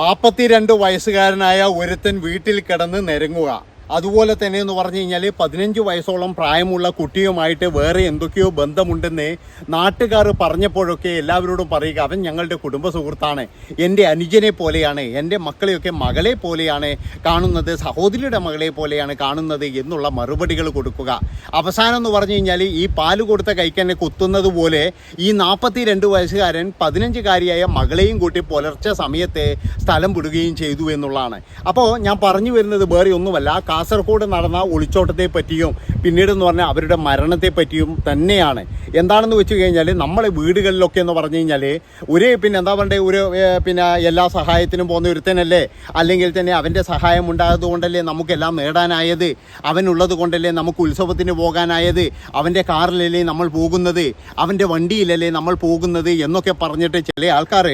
നാൽപ്പത്തിരണ്ട് വയസ്സുകാരനായ ഒരുത്തൻ വീട്ടിൽ കിടന്ന് നിരങ്ങുക അതുപോലെ തന്നെ എന്ന് പറഞ്ഞു കഴിഞ്ഞാൽ പതിനഞ്ച് വയസ്സോളം പ്രായമുള്ള കുട്ടിയുമായിട്ട് വേറെ എന്തൊക്കെയോ ബന്ധമുണ്ടെന്ന് നാട്ടുകാർ പറഞ്ഞപ്പോഴൊക്കെ എല്ലാവരോടും പറയുക അവൻ ഞങ്ങളുടെ കുടുംബ സുഹൃത്താണ്. എന്റെ അനുജനെ പോലെയാണ് എന്റെ മക്കളെയൊക്കെ മകളെ പോലെയാണ് കാണുന്നത് സഹോദരിയുടെ മകളെ പോലെയാണ് കാണുന്നത് എന്നുള്ള മറുപടികൾ കൊടുക്കുക. അവസാനം എന്ന് പറഞ്ഞു കഴിഞ്ഞാൽ ഈ പാൽ കൊടുത്ത കൈക്കന്നെ കുത്തുന്നത് പോലെ ഈ നാൽപ്പത്തി രണ്ട് വയസ്സുകാരൻ പതിനഞ്ചുകാരിയായ മകളെയും കൂട്ടി പുലർച്ചെ സമയത്തെ സ്ഥലം വിടുകയും ചെയ്തു എന്നുള്ളതാണ്. അപ്പോൾ ഞാൻ പറഞ്ഞു വരുന്നത് വേറെ ഒന്നുമല്ല കാസർഗോഡ് നടന്ന ഒളിച്ചോട്ടത്തെ പറ്റിയും പിന്നീട് എന്ന് പറഞ്ഞാൽ അവരുടെ മരണത്തെ പറ്റിയും തന്നെയാണ്. എന്താണെന്ന് വെച്ച് കഴിഞ്ഞാൽ നമ്മളെ വീടുകളിലൊക്കെ എന്ന് പറഞ്ഞു കഴിഞ്ഞാൽ ഒരു പിന്നെ എന്താ പറയേണ്ടത് ഒരു പിന്നെ എല്ലാ സഹായത്തിനും പോകുന്ന ഒരുത്തനല്ലേ? അല്ലെങ്കിൽ തന്നെ അവന്റെ സഹായം ഉണ്ടായത് കൊണ്ടല്ലേ നമുക്കെല്ലാം നേടാനായത്? അവനുള്ളത് കൊണ്ടല്ലേ നമുക്ക് ഉത്സവത്തിന് പോകാനായത്? അവന്റെ കാറിലല്ലേ നമ്മൾ പോകുന്നത്? അവന്റെ വണ്ടിയിലല്ലേ നമ്മൾ പോകുന്നത്? എന്നൊക്കെ പറഞ്ഞിട്ട് ചില ആൾക്കാർ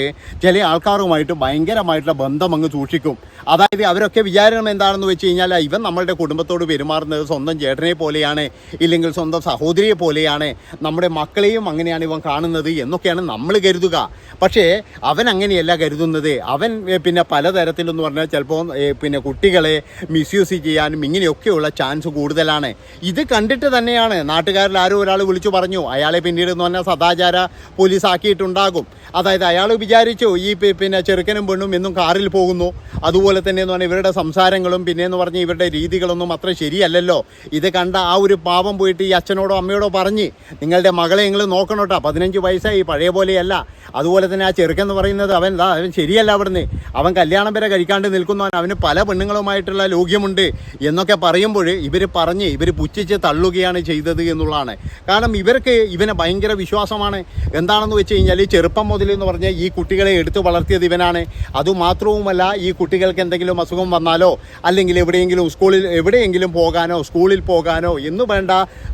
ചില ആൾക്കാരുമായിട്ട് ഭയങ്കരമായിട്ടുള്ള ബന്ധം അങ്ങ് സൂക്ഷിക്കും. അതായത് അവരൊക്കെ വിചാരണം എന്താണെന്ന് വെച്ച് കഴിഞ്ഞാൽ ഇവൻ നമ്മളുടെ കുടുംബത്തോട് പെരുമാറുന്നത് സ്വന്തം ചേട്ടനെ പോലെയാണ് ഇല്ലെങ്കിൽ സ്വന്തം സഹോദരിയെ പോലെയാണ് നമ്മുടെ മക്കളെയും അങ്ങനെയാണ് ഇവൻ കാണുന്നത് എന്നൊക്കെയാണ് നമ്മൾ കരുതുക. പക്ഷേ അവൻ അങ്ങനെയല്ല കരുതുന്നത്. അവൻ പിന്നെ പലതരത്തിലെന്ന് പറഞ്ഞാൽ ചിലപ്പോൾ പിന്നെ കുട്ടികളെ മിസ്യൂസ് ചെയ്യാനും ഇങ്ങനെയൊക്കെയുള്ള ചാൻസ് കൂടുതലാണ്. ഇത് കണ്ടിട്ട് തന്നെയാണ്. നാട്ടുകാരിൽ ആരോ ഒരാൾ വിളിച്ചു പറഞ്ഞു അയാളെ പിന്നീട് എന്ന് പറഞ്ഞാൽ സദാചാര പോലീസ് ആക്കിയിട്ടുണ്ടാകും അതായത് അയാൾ വിചാരിച്ചു ഈ പിന്നെ ചെറുക്കനും പെണ്ണും എന്നും കാറിൽ പോകുന്നു. അതുപോലെ തന്നെ എന്ന് പറഞ്ഞാൽ ഇവരുടെ സംസാരങ്ങളും പിന്നെ എന്ന് പറഞ്ഞാൽ ഇവരുടെ രീതികളൊന്നും അത്ര ശരിയല്ലല്ലോ. ഇത് കണ്ട ഒരു പാവം പോയിട്ട് ഈ അച്ഛനോടോ അമ്മയോടോ പറഞ്ഞ് നിങ്ങളുടെ മകളെ നിങ്ങൾ നോക്കണം കേട്ടോ. പതിനഞ്ച് വയസ്സായി പഴയ പോലെയല്ല. അതുപോലെ തന്നെ ആ ചെറുക്കെന്ന് പറയുന്നത് അവൻ എന്താ അവൻ ശരിയല്ല അവിടുന്ന്. അവൻ കല്യാണം വരെ കഴിക്കാണ്ട് നിൽക്കുന്നവൻ അവന് പല പെണ്ണുങ്ങളുമായിട്ടുള്ള ലോക്യമുണ്ട് എന്നൊക്കെ പറയുമ്പോൾ ഇവർ പറഞ്ഞ് ഇവർ പുച്ഛിച്ച് തള്ളുകയാണ് ചെയ്തത് എന്നുള്ളതാണ്. കാരണം ഇവർക്ക് ഇവനെ ഭയങ്കര വിശ്വാസമാണ്. എന്താണെന്ന് വെച്ച് കഴിഞ്ഞാൽ ചെറുപ്പം മുതൽ എന്ന് പറഞ്ഞാൽ ഈ കുട്ടികളെ എടുത്തു വളർത്തിയത് ഇവനാണ്. അതുമാത്രവുമല്ല ഈ കുട്ടികൾക്ക് എന്തെങ്കിലും അസുഖം വന്നാലോ അല്ലെങ്കിൽ എവിടെയെങ്കിലും സ്കൂളിൽ എവിടെയെങ്കിലും പോകാനോ സ്കൂളിൽ പോകാനോ എന്ന് വേണ്ട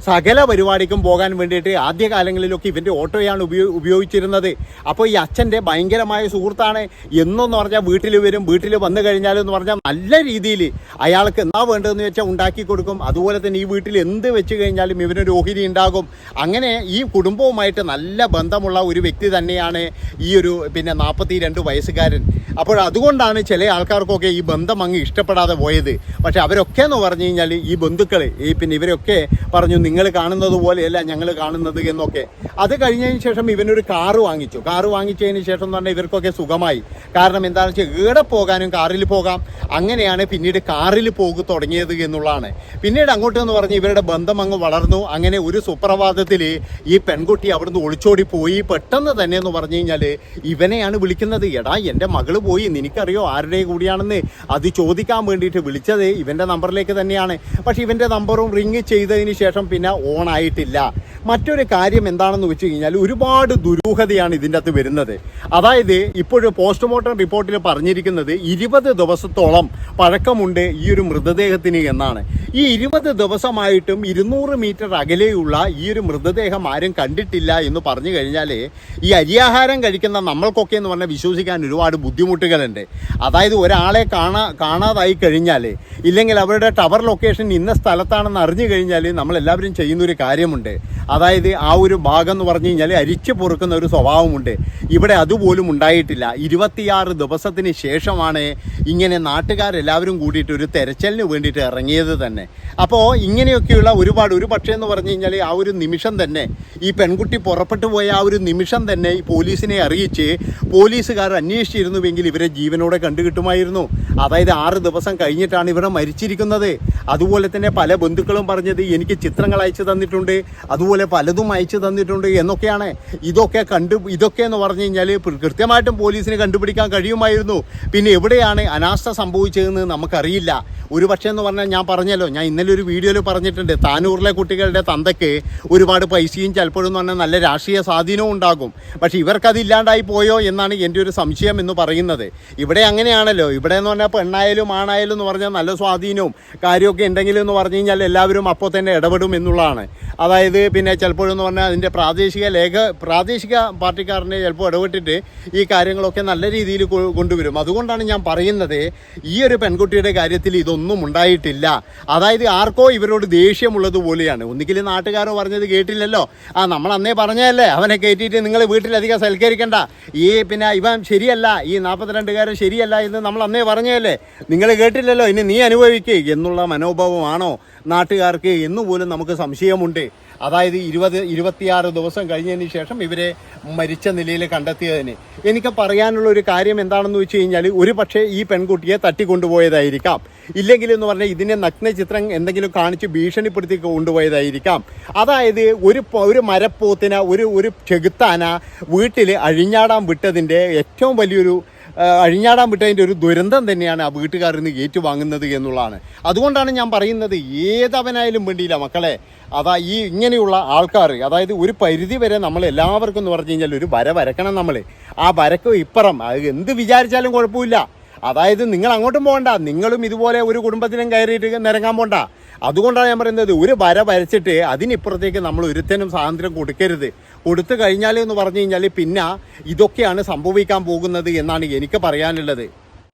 സകല പരിപാടിക്കും പോകാൻ വേണ്ടിയിട്ട് ആദ്യകാലങ്ങളിലൊക്കെ ഇവന്റെ ഓട്ടോയാണ് ഉപയോ ഉപയോഗിച്ചിരുന്നത്. അപ്പോൾ ഈ അച്ഛന്റെ ഭയങ്കരമായ സുഹൃത്താണ്. എന്നൊന്ന് പറഞ്ഞാൽ വീട്ടിൽ വരും വീട്ടിൽ വന്നു കഴിഞ്ഞാൽ എന്ന് പറഞ്ഞാൽ നല്ല രീതിയിൽ അയാൾക്ക് എന്നാ വേണ്ടതെന്ന് വെച്ചാൽ ഉണ്ടാക്കി കൊടുക്കും. അതുപോലെ തന്നെ ഈ വീട്ടിൽ എന്ത് വെച്ച് കഴിഞ്ഞാലും ഇവനൊരു ഓഹിരി ഉണ്ടാകും. അങ്ങനെ ഈ കുടുംബവുമായിട്ട് നല്ല ബന്ധമുള്ള ഒരു വ്യക്തി തന്നെയാണ് ഈ ഒരു പിന്നെ നാൽപ്പത്തി രണ്ട് വയസ്സുകാരൻ. അപ്പോൾ അതുകൊണ്ടാണ് ചില ആൾക്കാർക്കൊക്കെ ഈ ബന്ധം അങ്ങ് ഇഷ്ടപ്പെടാതെ പോയത്. പക്ഷേ അവരൊക്കെ എന്ന് പറഞ്ഞു കഴിഞ്ഞാൽ ഈ ബന്ധുക്കൾ ഈ പിന്നെ ഇവരൊക്കെ പറഞ്ഞു നിങ്ങൾ കാണുന്നത് പോലെയല്ല ഞങ്ങൾ കാണുന്നത് എന്നൊക്കെ. അത് കഴിഞ്ഞതിന് ശേഷം ഇവനൊരു കാറ് വാങ്ങിച്ചു. കാറ് വാങ്ങിച്ചതിന് ശേഷം എന്ന് പറഞ്ഞാൽ ഇവർക്കൊക്കെ സുഖമായി. കാരണം എന്താണെന്ന് വെച്ചാൽ ഏടെ പോകാനും കാറിൽ പോകാം. അങ്ങനെയാണ് പിന്നീട് കാറിൽ പോകു തുടങ്ങിയത് എന്നുള്ളതാണ്. പിന്നീട് അങ്ങോട്ട് എന്ന് പറഞ്ഞ് ഇവരുടെ ബന്ധം അങ്ങ് വളർന്നു. അങ്ങനെ ഒരു സുപ്രഭാതത്തിൽ ഈ പെൺകുട്ടി അവിടുന്ന് ഒളിച്ചോടി പോയി. പെട്ടെന്ന് തന്നെ എന്ന് പറഞ്ഞു കഴിഞ്ഞാൽ ഇവനെയാണ് വിളിക്കുന്നത്. എടാ എന്റെ മകൾ പോയി. നിനക്കറിയോ ആരുടെ കൂടിയാണെന്ന്? അത് ചോദിക്കാൻ വേണ്ടിയിട്ട് വിളിച്ചത് ഇവന്റെ നമ്പറിലേക്ക് തന്നെയാണ്. പക്ഷേ ഇവന്റെ നമ്പറും റിങ് ചെയ്തതിന് ശേഷം പിന്നെ ഓൺ ആയിട്ടില്ല മറ്റൊരു കാര്യം എന്താണെന്ന് വെച്ച് കഴിഞ്ഞാൽ ഒരുപാട് ദുരൂഹതയാണ് ഇതിന്റെ അകത്ത് വരുന്നത്. അതായത് ഇപ്പോൾ പോസ്റ്റ്മോർട്ടം റിപ്പോർട്ടിൽ പറഞ്ഞിരിക്കുന്നത് ഇരുപത് ദിവസത്തോളം പഴക്കമുണ്ട് ഈ ഒരു മൃതദേഹത്തിന് എന്നാണ്. ഈ ഇരുപത് ദിവസമായിട്ടും ഇരുന്നൂറ് മീറ്റർ അകലെയുള്ള ഈ ഒരു മൃതദേഹം ആരും കണ്ടിട്ടില്ല എന്ന് പറഞ്ഞു കഴിഞ്ഞാൽ ഈ അരിയാഹാരം കഴിക്കുന്ന നമ്മൾക്കൊക്കെ എന്ന് പറഞ്ഞാൽ വിശ്വസിക്കാൻ ഒരുപാട് ബുദ്ധിമുട്ടുകളുണ്ട്. അതായത് ഒരാളെ കാണാ കാണാതായി കഴിഞ്ഞാൽ ഇല്ലെങ്കിൽ അവരുടെ ടവർ ലൊക്കേഷൻ ഇന്ന സ്ഥലത്താണെന്ന് അറിഞ്ഞു കഴിഞ്ഞാൽ നമ്മളെല്ലാവരും ചെയ്യുന്നൊരു കാര്യമുണ്ട്. അതായത് ആ ഒരു ഭാഗം എന്ന് പറഞ്ഞു കഴിഞ്ഞാൽ അരിച്ചു പൊറുക്കുന്ന ഒരു സ്വഭാവമുണ്ട്. ഇവിടെ അതുപോലും ഉണ്ടായിട്ടില്ല. ഇരുപത്തിയാറ് ദിവസത്തിന് ശേഷമാണ് ഇങ്ങനെ നാട്ടുകാരെല്ലാവരും കൂടിയിട്ട് ഒരു തെരച്ചിലിന് വേണ്ടിയിട്ട് ഇറങ്ങിയത് തന്നെ. അപ്പോൾ ഇങ്ങനെയൊക്കെയുള്ള ഒരുപാട് ഒരു പക്ഷേ എന്ന് പറഞ്ഞു കഴിഞ്ഞാൽ ആ ഒരു നിമിഷം തന്നെ ഈ പെൺകുട്ടി പുറപ്പെട്ടു പോയ ആ ഒരു നിമിഷം തന്നെ ഈ പോലീസിനെ അറിയിച്ച് പോലീസുകാർ അന്വേഷിച്ചിരുന്നുവെങ്കിൽ ഇവരെ ജീവനോടെ കണ്ടുകിട്ടുമായിരുന്നു. അതായത് ആറ് ദിവസം കഴിഞ്ഞിട്ടാണ് ഇവരെ മരിച്ചിരിക്കുന്നത്. അതുപോലെ തന്നെ പല ബന്ധുക്കളും പറഞ്ഞത് എനിക്ക് ചിത്രങ്ങൾ അയച്ചു തന്നിട്ടുണ്ട് അതുപോലെ പലതും അയച്ചു തന്നിട്ടുണ്ട് എന്നൊക്കെയാണ്. ഇതൊക്കെ കണ്ടു ഇതൊക്കെ എന്ന് പറഞ്ഞു കഴിഞ്ഞാൽ കൃത്യമായിട്ടും പോലീസിന് കണ്ടുപിടിക്കാൻ കഴിയുമായിരുന്നു. പിന്നെ എവിടെയാണ് അനാസ്ഥ സംഭവിച്ചതെന്ന് നമുക്കറിയില്ല. ഒരു പക്ഷേ എന്ന് പറഞ്ഞാൽ ഞാൻ പറഞ്ഞല്ലോ ഞാൻ ഇന്നലെ ഒരു വീഡിയോയിൽ പറഞ്ഞിട്ടുണ്ട് താനൂറിലെ കുട്ടികളുടെ തന്തയ്ക്ക് ഒരുപാട് പൈസയും ചിലപ്പോഴും എന്ന് പറഞ്ഞാൽ നല്ല രാഷ്ട്രീയ സ്വാധീനവും ഉണ്ടാകും. പക്ഷേ ഇവർക്കത് ഇല്ലാണ്ടായി പോയോ എന്നാണ് എന്റെ ഒരു സംശയം എന്ന് പറയുന്നത്. ഇവിടെ അങ്ങനെയാണല്ലോ ഇവിടെ എന്ന് പറഞ്ഞാൽ പെണ്ണായാലും ആണായാലും എന്ന് പറഞ്ഞാൽ നല്ല സ്വാധീനവും കാര്യമൊക്കെ ഉണ്ടെങ്കിലും എന്ന് പറഞ്ഞു കഴിഞ്ഞാൽ എല്ലാവരും പോലും അപ്പോൾ തന്നെ ഇടപെടും എന്നുള്ളതാണ്. അതായത് പിന്നെ ചിലപ്പോഴെന്ന് പറഞ്ഞാൽ അതിന്റെ പ്രാദേശിക ലേഖ പ്രാദേശിക പാർട്ടിക്കാരനെ ചിലപ്പോൾ ഇടപെട്ടിട്ട് ഈ കാര്യങ്ങളൊക്കെ നല്ല രീതിയിൽ കൊണ്ടുവരും. അതുകൊണ്ടാണ് ഞാൻ പറയുന്നത് ഈ ഒരു പെൺകുട്ടിയുടെ കാര്യത്തിൽ ഇതൊന്നും ഉണ്ടായിട്ടില്ല. അതായത് ആർക്കോ ഇവരോട് ദേഷ്യമുള്ളത് പോലെയാണ്. ഒന്നുകിൽ നാട്ടുകാരോ പറഞ്ഞത് കേട്ടില്ലല്ലോ. ആ നമ്മൾ അന്നേ പറഞ്ഞതല്ലേ? അവനെ കയറ്റിയിട്ട് നിങ്ങൾ വീട്ടിലധികം സൽക്കരിക്കണ്ട. ഈ പിന്നെ ഇവൻ ശരിയല്ല ഈ നാൽപ്പത്തിരണ്ടുകാരൻ ശരിയല്ല എന്ന് നമ്മൾ അന്നേ പറഞ്ഞതല്ലേ? നിങ്ങൾ കേട്ടില്ലല്ലോ ഇനി നീ അനുഭവിക്കേ എന്നുള്ള മനോഭാവമാണോ നാട്ടുകാർക്ക് എന്നുപോലും നമുക്ക് സംശയമുണ്ട്. അതായത് ഇരുപത് ഇരുപത്തിയാറ് ദിവസം കഴിഞ്ഞതിന് ശേഷം ഇവരെ മരിച്ച നിലയിൽ കണ്ടെത്തിയതിന്. എനിക്ക് പറയാനുള്ള ഒരു കാര്യം എന്താണെന്ന് വെച്ച് കഴിഞ്ഞാൽ ഒരു പക്ഷേ ഈ പെൺകുട്ടിയെ തട്ടിക്കൊണ്ടുപോയതായിരിക്കാം. ഇല്ലെങ്കിൽ എന്ന് പറഞ്ഞാൽ ഇതിനെ നഗ്ന ചിത്രം എന്തെങ്കിലും കാണിച്ച് ഭീഷണിപ്പെടുത്തി കൊണ്ടുപോയതായിരിക്കാം. അതായത് ഒരു ഒരു മരപ്പോത്തിന ഒരു ഒരു ചെകുത്താന വീട്ടിൽ അഴിഞ്ഞാടാൻ വിട്ടതിന്റെ ഏറ്റവും വലിയൊരു അഴിഞ്ഞാടാൻ വിട്ടതിന്റെ ഒരു ദുരന്തം തന്നെയാണ് ആ വീട്ടുകാരിൽ നിന്ന് ഏറ്റുവാങ്ങുന്നത് എന്നുള്ളതാണ്. അതുകൊണ്ടാണ് ഞാൻ പറയുന്നത് ഏതവനായാലും വേണ്ടിയില്ല മക്കളെ. അതാ ഈ ഇങ്ങനെയുള്ള ആൾക്കാർ അതായത് ഒരു പരിധി വരെ നമ്മൾ എല്ലാവർക്കും എന്ന് പറഞ്ഞു കഴിഞ്ഞാൽ ഒരു വര വരക്കണം നമ്മൾ ആ വരക്ക് ഇപ്പുറം അത് എന്ത് വിചാരിച്ചാലും കുഴപ്പമില്ല. അതായത് നിങ്ങൾ അങ്ങോട്ടും പോകണ്ട. നിങ്ങളും ഇതുപോലെ ഒരു കുടുംബത്തിനും കയറിയിട്ട് നിരങ്ങാൻ പോകണ്ട അതുകൊണ്ടാണ് ഞാൻ പറയുന്നത് ഒരു വര വരച്ചിട്ട് അതിനിപ്പുറത്തേക്ക് നമ്മൾ ഒരുത്തനും സ്വാതന്ത്ര്യം കൊടുക്കരുത്. കൊടുത്തു കഴിഞ്ഞാൽ എന്ന് പറഞ്ഞു കഴിഞ്ഞാൽ പിന്നെ ഇതൊക്കെയാണ് സംഭവിക്കാൻ പോകുന്നത് എന്നാണ് എനിക്ക് പറയാനുള്ളത്.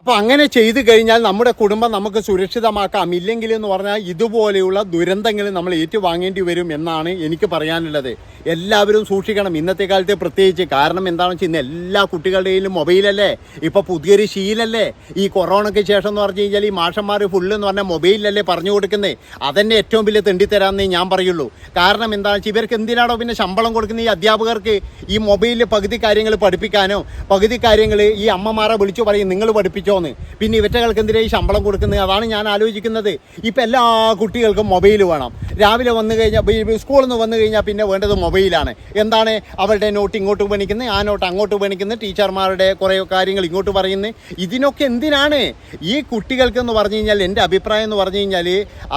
അപ്പോൾ അങ്ങനെ ചെയ്തു കഴിഞ്ഞാൽ നമ്മുടെ കുടുംബം നമുക്ക് സുരക്ഷിതമാക്കാം. ഇല്ലെങ്കിൽ എന്ന് പറഞ്ഞാൽ ഇതുപോലെയുള്ള ദുരന്തങ്ങൾ നമ്മൾ ഏറ്റുവാങ്ങേണ്ടി വരും എന്നാണ് എനിക്ക് പറയാനുള്ളത്. എല്ലാവരും സൂക്ഷിക്കണം. ഇന്നത്തെ കാലത്ത് പ്രത്യേകിച്ച് കാരണം എന്താണെന്ന് വെച്ചാൽ ഇന്ന് എല്ലാ കുട്ടികളുടെയും മൊബൈലല്ലേ? ഇപ്പോൾ പുതിയൊരു ശീലല്ലേ? ഈ കൊറോണയ്ക്ക് ശേഷം എന്ന് പറഞ്ഞു കഴിഞ്ഞാൽ ഈ മാഷന്മാർ ഫുള്ള് എന്ന് പറഞ്ഞാൽ മൊബൈലല്ലേ പറഞ്ഞു കൊടുക്കുന്നത് അതന്നെ ഏറ്റവും വലിയ തെണ്ടിത്തരാന്നേ ഞാൻ പറയുള്ളൂ. കാരണം എന്താണെന്ന് വെച്ചാൽ ഇവർക്ക് എന്തിനാണോ പിന്നെ ശമ്പളം കൊടുക്കുന്ന ഈ അധ്യാപകർക്ക്? ഈ മൊബൈലിൽ പകുതി കാര്യങ്ങൾ പഠിപ്പിക്കാനോ പകുതി കാര്യങ്ങൾ ഈ അമ്മമാരെ വിളിച്ചു പറയും നിങ്ങൾ പഠിപ്പിച്ചോന്ന് പിന്നെ ഇവറ്റകൾക്ക് എന്തിനാ ഈ ശമ്പളം കൊടുക്കുന്നത്? അതാണ് ഞാൻ ആലോചിക്കുന്നത്. ഇപ്പം എല്ലാ കുട്ടികൾക്കും മൊബൈൽ വേണം. രാവിലെ വന്നു കഴിഞ്ഞാൽ സ്കൂളിൽ നിന്ന് വന്നു കഴിഞ്ഞാൽ പിന്നെ വേണ്ടത് മൊബൈലാണ്. എന്താണ് അവരുടെ നോട്ട് ഇങ്ങോട്ട് പണിക്കുന്നത് ആ നോട്ട് അങ്ങോട്ട് പണിക്കുന്നത് ടീച്ചർമാരുടെ കുറേ കാര്യങ്ങൾ ഇങ്ങോട്ട് പറയുന്നത് ഇതിനൊക്കെ എന്തിനാണ്? ഈ കുട്ടികൾക്കെന്ന് പറഞ്ഞു കഴിഞ്ഞാൽ എന്റെ അഭിപ്രായം എന്ന് പറഞ്ഞു കഴിഞ്ഞാൽ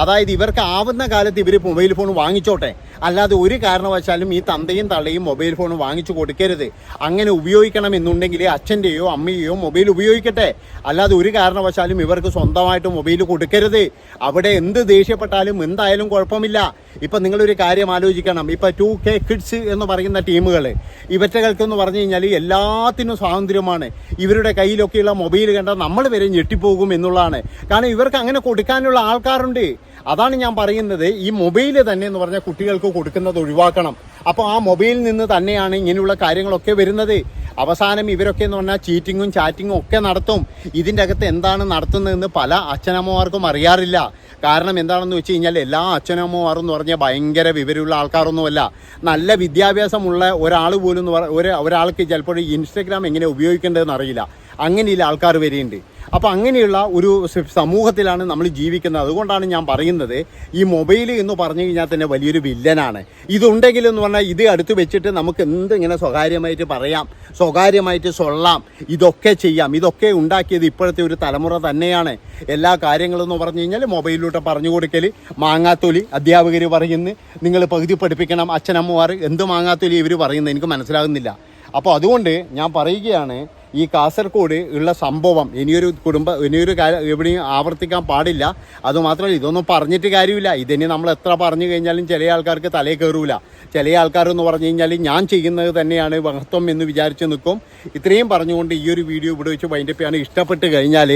അതായത് ഇവർക്ക് ആവുന്ന കാലത്ത് ഇവർ മൊബൈൽ ഫോൺ വാങ്ങിച്ചോട്ടെ. അല്ലാതെ ഒരു കാരണവശാലും ഈ തന്തയും തള്ളയും മൊബൈൽ ഫോൺ വാങ്ങിച്ചു കൊടുക്കരുത്. അങ്ങനെ ഉപയോഗിക്കണം എന്നുണ്ടെങ്കിൽ അച്ഛന്റെയോ അമ്മയെയോ മൊബൈൽ ഉപയോഗിക്കട്ടെ. അല്ലാതെ ഒരു കാരണവശാലും ഇവർക്ക് സ്വന്തമായിട്ട് മൊബൈൽ കൊടുക്കരുത്. അവിടെ എന്ത് ദേഷ്യപ്പെട്ടാലും എന്തായാലും കുഴപ്പമില്ല. ഇപ്പം നിങ്ങളൊരു കാര്യം ആലോചിക്കണം. ഇപ്പം ടു കെ കിഡ്സ് എന്ന് പറയുന്ന ടീമുകൾ ഇവറ്റകൾക്ക് എന്ന് പറഞ്ഞു കഴിഞ്ഞാൽ എല്ലാത്തിനും സ്വാതന്ത്ര്യമാണ്. ഇവരുടെ കയ്യിലൊക്കെയുള്ള മൊബൈൽ കണ്ടാൽ നമ്മൾ വരെ ഞെട്ടിപ്പോകും എന്നുള്ളതാണ്. കാരണം ഇവർക്ക് അങ്ങനെ കൊടുക്കാനുള്ള ആൾക്കാരുണ്ട്. അതാണ് ഞാൻ പറയുന്നത്. ഈ മൊബൈൽ തന്നെ എന്ന് പറഞ്ഞാൽ കുട്ടികൾക്ക് കൊടുക്കുന്നത് ഒഴിവാക്കണം. അപ്പോൾ ആ മൊബൈലിൽ നിന്ന് തന്നെയാണ് ഇങ്ങനെയുള്ള കാര്യങ്ങളൊക്കെ വരുന്നത്. അവസാനം ഇവരൊക്കെ എന്ന് പറഞ്ഞാൽ ചീറ്റിങ്ങും ചാറ്റിങ്ങും ഒക്കെ നടത്തും. ഇതിന്റെ അകത്ത് എന്താണ് നടത്തുന്നതെന്ന് പല അച്ഛനമ്മമാർക്കും അറിയാറില്ല. കാരണം എന്താണെന്ന് വെച്ച് കഴിഞ്ഞാൽ എല്ലാ അച്ഛനമ്മമാരും എന്ന് പറഞ്ഞാൽ ഭയങ്കര വിവരമുള്ള ആൾക്കാരൊന്നുമല്ല. നല്ല വിദ്യാഭ്യാസമുള്ള ഒരാൾ പോലും ഒരു ഒരാൾക്ക് ചിലപ്പോൾ ഇൻസ്റ്റഗ്രാം എങ്ങനെ ഉപയോഗിക്കേണ്ടതെന്ന് അറിയില്ല. അങ്ങനെയുള്ള ആൾക്കാർ വരെയുണ്ട്. അപ്പോൾ അങ്ങനെയുള്ള ഒരു സമൂഹത്തിലാണ് നമ്മൾ ജീവിക്കുന്നത്. അതുകൊണ്ടാണ് ഞാൻ പറയുന്നത് ഈ മൊബൈൽ എന്ന് പറഞ്ഞു കഴിഞ്ഞാൽ തന്നെ വലിയൊരു വില്ലനാണ്. ഇതുണ്ടെങ്കിൽ എന്ന് പറഞ്ഞാൽ ഇത് അടുത്ത് വെച്ചിട്ട് നമുക്ക് എന്ത് ഇങ്ങനെ സ്വകാര്യമായിട്ട് പറയാം സ്വകാര്യമായിട്ട് സൊള്ളാം ഇതൊക്കെ ചെയ്യാം. ഇതൊക്കെ ഉണ്ടാക്കിയത് ഇപ്പോഴത്തെ ഒരു തലമുറ തന്നെയാണ്. എല്ലാ കാര്യങ്ങളും എന്ന് പറഞ്ഞു കഴിഞ്ഞാൽ മൊബൈലിലൂടെ പറഞ്ഞു കൊടുക്കൽ മാങ്ങാത്തൊലി അധ്യാപകർ പറയുന്നു. നിങ്ങൾ പകുതി പഠിപ്പിക്കണം അച്ഛനമ്മമാർ എന്ത് മാങ്ങാത്തൊലി ഇവർ പറയുന്നത് എനിക്ക് മനസ്സിലാകുന്നില്ല. അപ്പോൾ അതുകൊണ്ട് ഞാൻ പറയുകയാണ് ഈ കാസർഗോഡ് ഉള്ള സംഭവം ഇനിയൊരു കുടുംബ ഇനിയൊരു എവിടെയും ആവർത്തിക്കാൻ പാടില്ല. അതുമാത്രമല്ല ഇതൊന്നും പറഞ്ഞിട്ട് കാര്യമില്ല. ഇതിനി നമ്മൾ എത്ര പറഞ്ഞു കഴിഞ്ഞാലും ചില ആൾക്കാർക്ക് തലേ കയറൂല ചില ആൾക്കാർ എന്ന് പറഞ്ഞു കഴിഞ്ഞാൽ ഞാൻ ചെയ്യുന്നത് തന്നെയാണ് മഹത്വം എന്ന് വിചാരിച്ച് നിൽക്കും. ഇത്രയും പറഞ്ഞുകൊണ്ട് ഈ ഒരു വീഡിയോ ഇവിടെ വെച്ച് വൈൻഡപ്പ് ഇഷ്ടപ്പെട്ട് കഴിഞ്ഞാൽ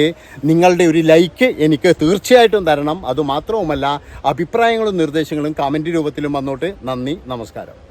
നിങ്ങളുടെ ഒരു ലൈക്ക് എനിക്ക് തീർച്ചയായിട്ടും തരണം. അതുമാത്രവുമല്ല അഭിപ്രായങ്ങളും നിർദ്ദേശങ്ങളും കമന്റ് രൂപത്തിലും വന്നോട്ട്. നന്ദി നമസ്കാരം.